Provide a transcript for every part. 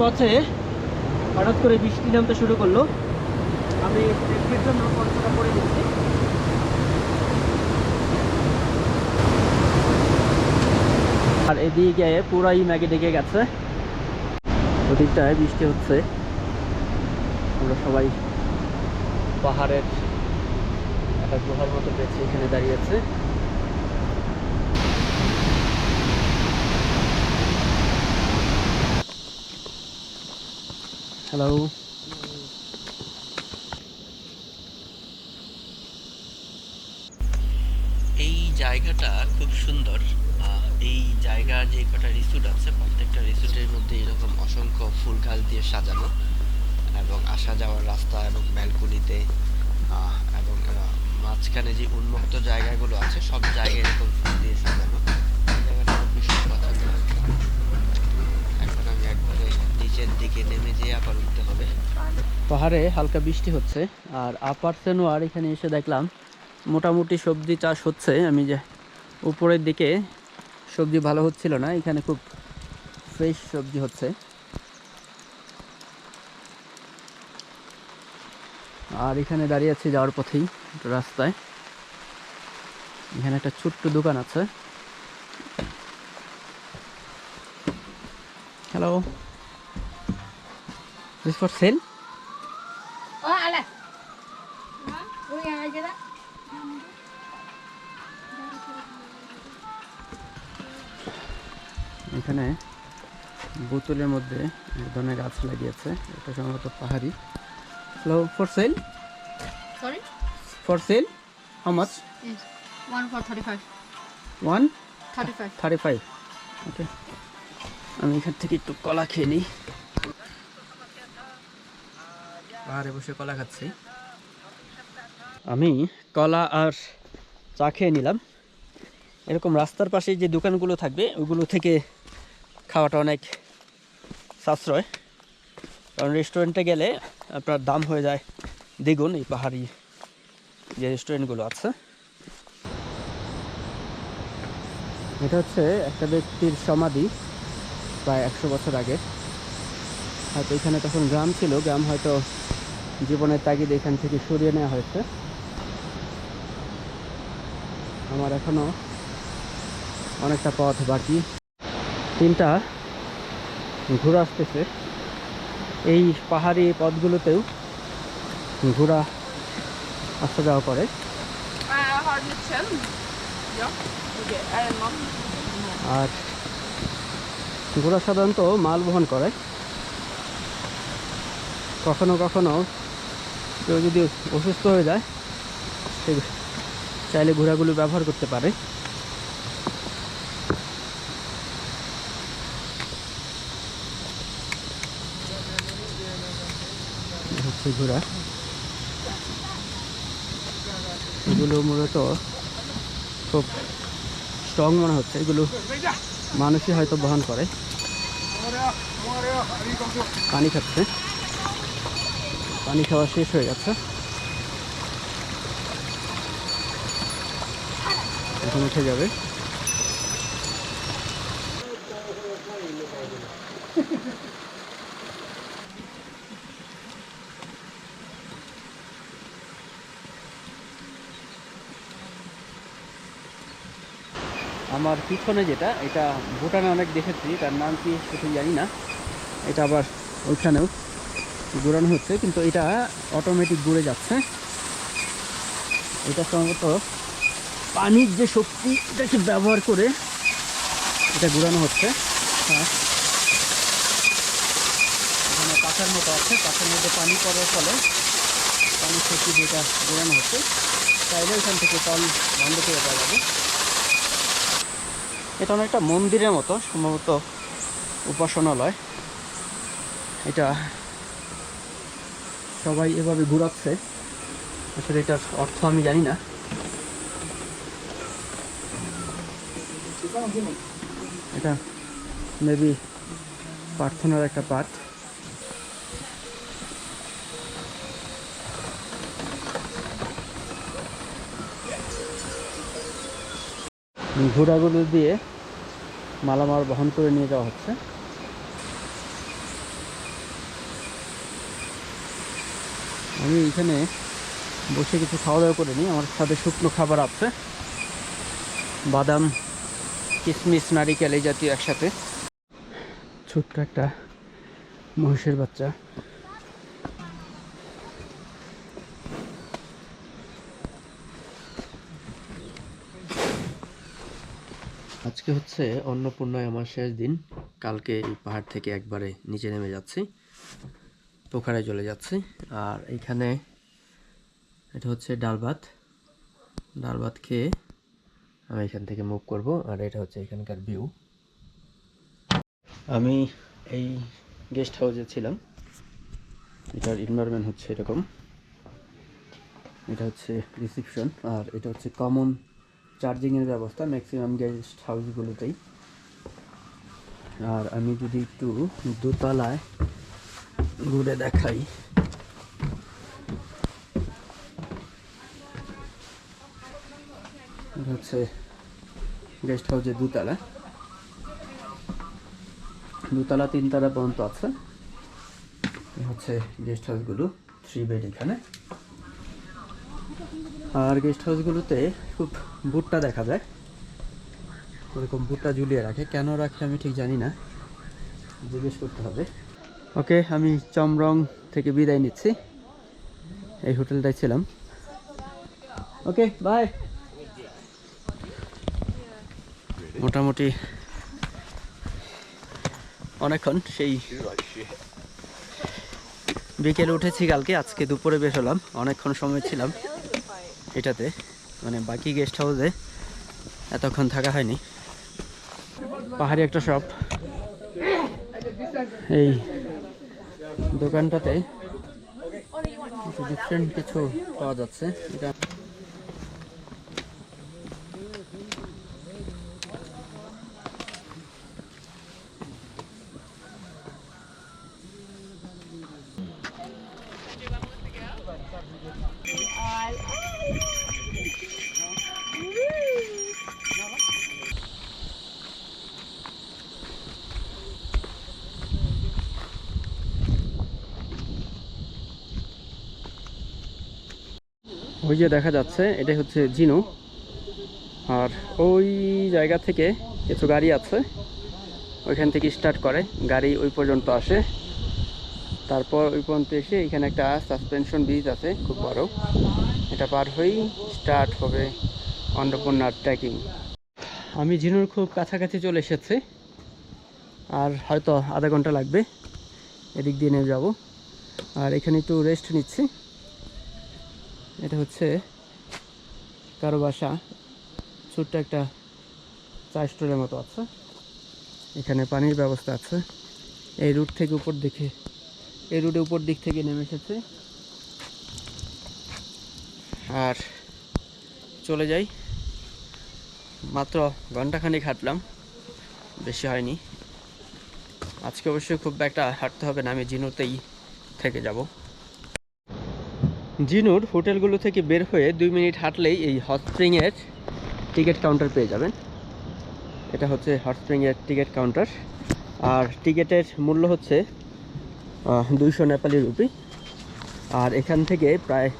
পথে হঠাৎ করে বৃষ্টি নামতে শুরু করল। আমি জন্য করে দিচ্ছি আর এদিকে পুরাই ম্যাগে ডেকে গেছে। ওদিকটায় বৃষ্টি হচ্ছে। আমরা সবাই পাহাড়ের একটা গুহার মতো পেয়েছি, এখানে দাঁড়িয়ে আছে। হ্যালো এই জায়গাটা খুব সুন্দর। এই জায়গার যে কটা রিসোর্ট আছে, প্রত্যেকটা রিসোর্টের মধ্যে এরকম অসংখ্য ফুল গাছ দিয়ে সাজানো এবং আসা যাওয়ার রাস্তা এবং ব্যালকনিতে এবং মাঝখানে যে উন্মুক্ত জায়গাগুলো আছে, সব জায়গায় এরকম ফুল দিয়ে সাজানো এই জায়গাটা আমার ভীষণ পছন্দ এখন আমি একবারে নিচের দিকে নেমে যেয়ে আবার উঠতে হবে। পাহাড়ে হালকা বৃষ্টি হচ্ছে, আর আপার সেনোয়ার এখানে এসে দেখলাম মোটামুটি সবজি চাষ হচ্ছে। আমি যে উপরের দিকে সবজি ভালো হচ্ছিল না, এখানে খুব ফ্রেশ সবজি হচ্ছে। আর এখানে দাঁড়িয়ে আছি যাওয়ার পথেই রাস্তায়। এখানে একটা ছোট্ট দোকান আছে। Hello this for sale Oh, ala. এখানে বোতলের মধ্যে এক ধরনের গাছ লাগিয়েছে এটা সম্ভবত পাহাড়ি। Hello for sale sorry for sale how much Yes. One for thirty-five. One Thirty-five. Thirty five okay আমি এখান থেকে একটু কলা খেয়ে নিই। পাহাড়ে বসে কলা খাচ্ছি। আমি কলা আর চা খেয়ে নিলাম। এরকম রাস্তার পাশে যে দোকানগুলো থাকবে, ওগুলো থেকে খাওয়াটা অনেক সাশ্রয়। কারণ রেস্টুরেন্টে গেলে আপনার দাম হয়ে যায় দ্বিগুণ এই পাহাড়ি যে রেস্টুরেন্টগুলো আছে। এটা হচ্ছে একটা ব্যক্তির সমাধি প্রায় একশো বছর আগে। হয়তো এখানে তখন গ্রাম ছিল, গ্রাম হয়তো জীবনের তাগিদ এখান থেকে সরিয়ে নেওয়া হয়েছে। আমার এখনও অনেকটা পথ বাকি। তিনটা ঘোরা আসতেছে। এই পাহাড়ি পথগুলোতেও ঘোরা আসা যাওয়া করে? আর ঘোড়া সাধারণত মাল বহন করে। কখনো কখনো কেউ যদি অসুস্থ হয়ে যায়, সে চাইলে ঘোড়াগুলো ব্যবহার করতে পারে। হচ্ছে ঘোড়া। এগুলো মূলত খুব স্ট্রং মনে হচ্ছে। এগুলো মানুষই হয়তো বহন করে। পানি খাচ্ছে। পানি খাওয়া শেষ হয়ে যাচ্ছে এখন উঠে যাবে। আমার পিছনে যেটা, এটা ভুটানে অনেক দেখেছি, তার নাম কি সেটা জানি না। এটা আবার ওইখানেও। ঘুরানো হচ্ছে, কিন্তু এটা অটোমেটিক ঘুরে যাচ্ছে। এটা সম্ভবত পানির যে শক্তি এটাকে ব্যবহার করে এটা ঘুরানো হচ্ছে? হ্যাঁ। এখানে পাখার মতো আছে, পাখার মধ্যে পানি পড়ার ফলে পানির শক্তি যেটা ঘুরানো হচ্ছে চাইলে ওইখান থেকে তল বন্ধ করে দেওয়া যাবে। এটা অনেকটা মন্দিরের মতো, সম্ভবত উপাসনালয়। এটা সবাই এভাবে ঘুরাচ্ছে। আসলে এটার অর্থ আমি জানি না। এটা মেবি প্রার্থনার একটা পাঠ। ঘোড়াগুলো দিয়ে মালামাল বহন করে নিয়ে যাওয়া হচ্ছে। আমি এখানে বসে কিছু খাওয়া দাওয়া করে নিই। আমার সাথে শুকনো খাবার আছে। বাদাম কিশমিশ নারিকেল এই জাতীয় একসাথে। ছোট্ট একটা মহিষের বাচ্চা। আজকে হচ্ছে অন্নপূর্ণায় আমার শেষ দিন। কালকে এই পাহাড় থেকে একবারে নিচে নেমে যাচ্ছি। পোখরায় চলে যাচ্ছি। আর এইখানে এটা হচ্ছে ডাল ভাত। ডাল ভাত খেয়ে আমি এখান থেকে মুভ করব, আর এটা হচ্ছে এখানকার ভিউ আমি এই গেস্ট হাউসে ছিলাম। এটার এনভায়রনমেন্ট হচ্ছে এরকম। এটা হচ্ছে রিসিপশন আর এটা হচ্ছে কমন চার্জিংয়ের ব্যবস্থা ম্যাক্সিমাম গেস্ট হাউসগুলোতেই আর আমি যদি একটু দোতলায় ঘুরে দেখাই। হচ্ছে গেস্ট হাউসের দুতলা। দুতলা, তিনতলা পর্যন্ত আছে। হচ্ছে গেস্ট হাউসগুলো থ্রি বেড এখানে। আর গেস্ট হাউসগুলোতে খুব বুটটা দেখা যায়। ওরকম বুটটা ঝুলিয়ে রাখে। কেন রাখে আমি ঠিক জানি না। জিজ্ঞেস করতে হবে। ওকে, আমি চমরং থেকে বিদায় নিচ্ছি। এই হোটেলটায় ছিলাম। Okay, bye. মোটামুটি অনেকক্ষণ সেই বিকেলে উঠেছি কালকে, আজকে দুপুরে বের হলাম। অনেকক্ষণ সময় ছিলাম এটাতে। মানে বাকি গেস্ট হাউসে এতক্ষণ থাকা হয়নি। পাহাড়ি একটা শপ এই দোকানটাতে। ডিফারেন্ট কিছু পাওয়া যাচ্ছে। এটা ওই যে দেখা যাচ্ছে এটা হচ্ছে জিনো। আর ওই জায়গা থেকে কিছু গাড়ি আছে, ওইখান থেকে স্টার্ট করে, গাড়ি ওই পর্যন্ত আসে। তারপর ওই পর্যন্ত এসে এখানে একটা সাসপেনশন ব্রিজ আছে, খুব বড়। এটা পার হয়েই স্টার্ট হবে অন্নপূর্ণার ট্রেকিং আমি জিনুর খুব কাছাকাছি চলে এসেছি, আর হয়তো আধা ঘণ্টা লাগবে, এদিক দিয়ে নেমে যাব। আর এখানে একটু রেস্ট নিচ্ছি। এটা হচ্ছে কারও বাসা। ছোট্ট একটা চা স্টোরের মতো আছে। এখানে পানির ব্যবস্থা আছে। এই রুট থেকে উপর দিকে, এই রুটে উপর দিক থেকে নেমে এসেছে। আর চলে যাই। মাত্র ঘন্টাখানিক হাঁটলাম, বেশি হয়নি। আজকে অবশ্যই খুব একটা হাঁটতে হবে না, আমি জিনুতেই থেকে যাব। জিনুর হোটেলগুলো থেকে বের হয়ে দুই মিনিট হাঁটলেই এই হট স্প্রিংয়ের টিকিট কাউন্টার পেয়ে যাবেন। এটা হচ্ছে হট স্প্রিংয়ের টিকিট কাউন্টার আর টিকিটের মূল্য হচ্ছে দুইশো নেপালি রুপি। আর এখান থেকে প্রায়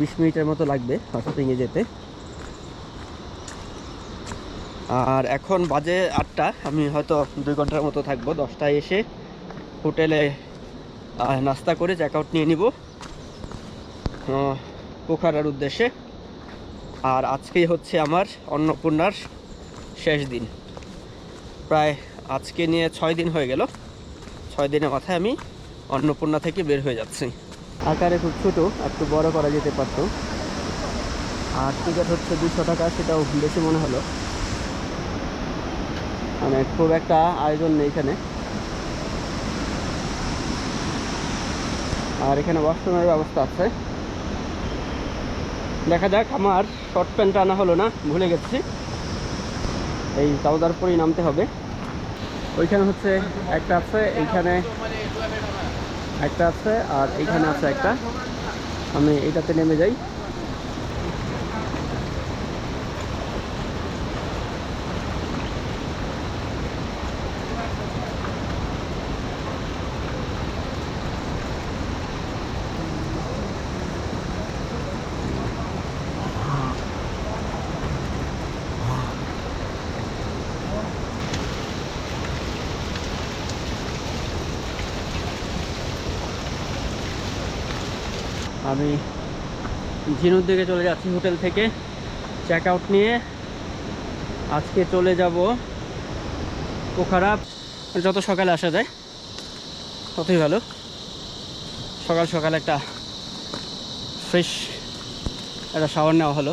বিশ মিনিটের মতো লাগবে হট স্প্রিংয়ে যেতে। আর এখন বাজে আটটা, আমি হয়তো দুই ঘণ্টার মতো থাকব। দশটায় এসে হোটেলে নাস্তা করে চেক আউট নিয়ে নিব। পোখারার উদ্দেশ্যে। আর আজকেই হচ্ছে আমার অন্নপূর্ণার শেষ দিন। প্রায় আজকে নিয়ে ছয় দিন হয়ে গেল। ছয় দিনের মাথায় আমি অন্নপূর্ণা থেকে বের হয়ে যাচ্ছি। আকারে খুব ছোটো, একটু বড় করা যেতে পারতো। আর টিকিট হচ্ছে দুশো টাকা, সেটাও বেশি মনে হলো। মানে খুব একটা আয়োজন নেই এখানে। আর এখানে ওয়াশরুমের ব্যবস্থা আছে। দেখা যাক, আমার শর্ট প্যান্টটা আনা হলো না, ভুলে গেছি। এই তাওদারপুরেই নামতে হবে। ওইখানে হচ্ছে একটা আছে, এইখানে একটা আছে, আর এইখানে আছে একটা। আমি এটাতে নেমে যাই। আমি ঝিনুর দিকে চলে যাচ্ছি হোটেল থেকে। চেক আউট নিয়ে আজকে চলে যাব পোখারা যত সকালে আসা যায়, ততই ভালো। সকাল সকাল একটা ফ্রেশ একটা শাওয়ার নেওয়া হলো।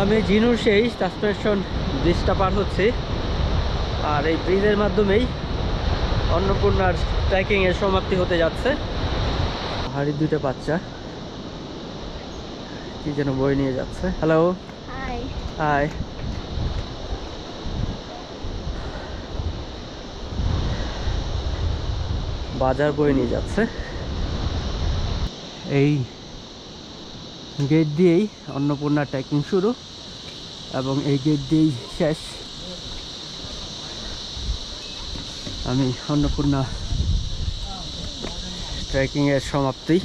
আমি জিনুর সেই সাসপেনশন ব্রিজটা পার হচ্ছে। আর এই ব্রিজের মাধ্যমেই অন্নপূর্ণার ট্রেকিংয়ের সমাপ্তি হতে যাচ্ছে। হাড়ির দুইটা বাচ্চা। কি যেন বই নিয়ে যাচ্ছে। হ্যালো. হাই বাজার বই নিয়ে যাচ্ছে। এই গেট দিয়েই অন্নপূর্ণা ট্রেকিং শুরু এবং এই গেট দিয়েই শেষ। আমি অন্নপূর্ণা ট্রেকিংয়ের সমাপ্তি।